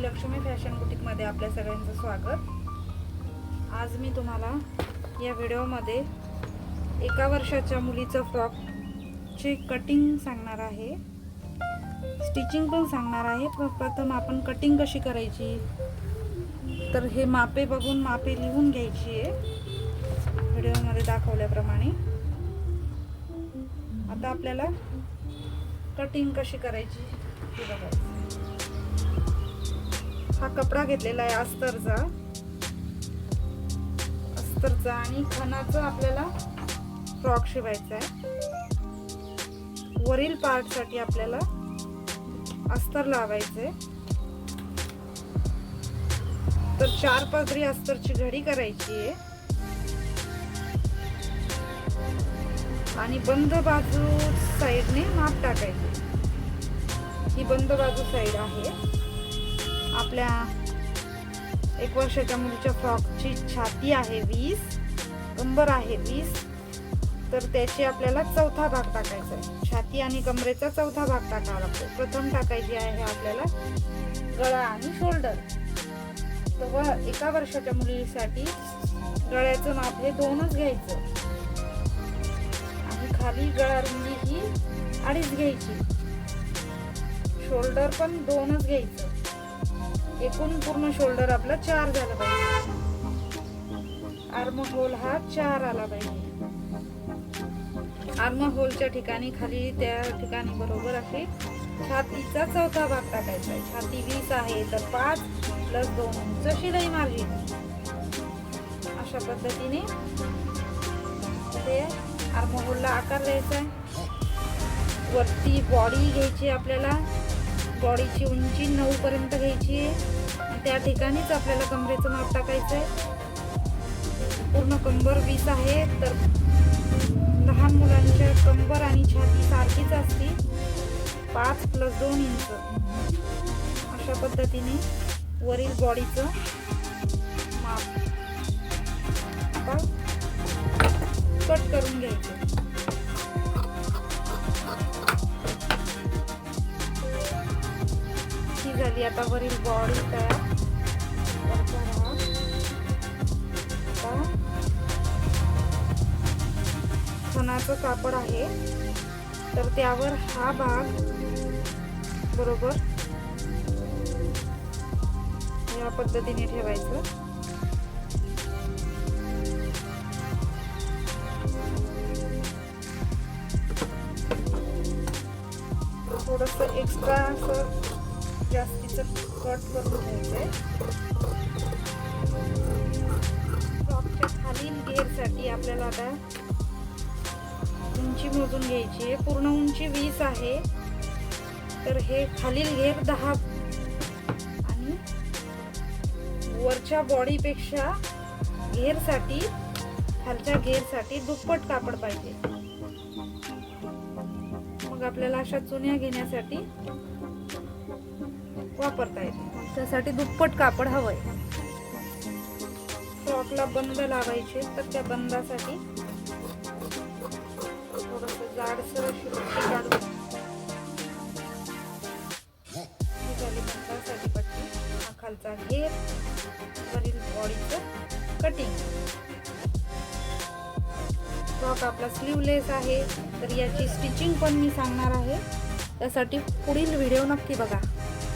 Lakshmi fashion बुटीकमध्ये आपल्या सगळ्यांचं स्वागत. आज मी तुम्हाला या व्हिडिओमध्ये एका वर्षाच्या मुलीचं फ्रॉकचे कटिंग सांगणार आहे. स्टिचिंग पण सांगणार आहे. प्रथम आपण कटिंग कशी करायची? तर हे मापे बघून मापे लिहून घ्यायची आहे. व्हिडिओमध्ये दाखवल्याप्रमाणे. आता आपल्याला कटिंग कशी करायची हे बघा हा कपडा घेतलेला आहे अस्तरचा. अस्तरचा आणि खणाचा आपल्याला फ्रॉक शिवायचा आहे. वरील पार्टसाठी आपल्याला अस्तर लावायचे तर चार पदरी अस्तरची घडी करायची आहे. आणि बंद बाजू साईडने माप टाकायचे. ही बंद बाजू साईड आहे. आपल्या एक वर्षाच्या मुलीच्या फ्रॉकची छाती आहे वीस कंबर आहे वीस. तर त्याची आपल्याला चौथा भाग टाकायचा आहे. छाती आणि कमरेचा चौथा भाग टाकावा लागतो. प्रथम टाकायची आहे आपल्याला गळा आणि शोल्डर. तर व एका वर्षाच्या मुलीसाठी गळ्याचं माप हे दोनच घ्यायचं. आणि खाली गळा रुंदी ही अडीच घ्यायची. शोल्डर पण दोनच घ्यायचं. एकूण पूर्ण शोल्डर आपला चार झालं पाहिजे आर्म होल हा चार आला पाहिजे आर्म होलच्या ठिकाणी खाली त्या ठिकाणी बरोबर आहे. छातीचा चौथा भाग टाकायचा आहे. छाती वीस आहे तर पाच प्लस दोन इंच शिलाई मार्जिन. अशा पद्धतीने ते आर्म होलला आकार द्यायचा आहे. वरती बॉडी घ्यायची आपल्याला. बॉडीची उंची नऊ पर्यंत घ्यायची आहे. त्या ठिकाणीच आपल्याला कमरेचं माप टाकायचं आहे. पूर्ण कंबर वीस आहे तर लहान मुलांच्या कंबर आणि छाती सारखीच असते. पाच प्लस दोन इंच अशा पद्धतीने वरील बॉडीचं माप. आता कट करून घ्यायचं. अशी झाली. आता वरील बॉडी तयार. वरचा कापड आहे. तर त्यावर हा भाग बरोबर या पद्धतीने ठेवायचं. थोडस एक्स्ट्रा असं जास्तीचं कट करून घ्यायचंय. फ्रॉकच्या खालील गेअरसाठी आपल्याला आता उंची मोजून घ्यायची आहे. पूर्ण उंची वीस आहे. तर हे खालील घेर दहा. आणि वरच्या बॉडीपेक्षा घेरसाठी खालच्या घेरसाठी दुप्पट कापड पाहिजे. मग आपल्याला अशा चुन्या घेण्यासाठी वापरता येते. त्यासाठी दुप्पट कापड हवं आहे फ्रॉकला बंद लावायचे तर त्या बंदासाठी थोडंसं जाडसर काढून खालचा घेर वरील बॉडीचं कटिंग फ्रॉक आपला स्लीवलेस आहे तर याची स्टिचिंग पण मी सांगणार आहे. त्यासाठी पुढील व्हिडिओ नक्की बघा.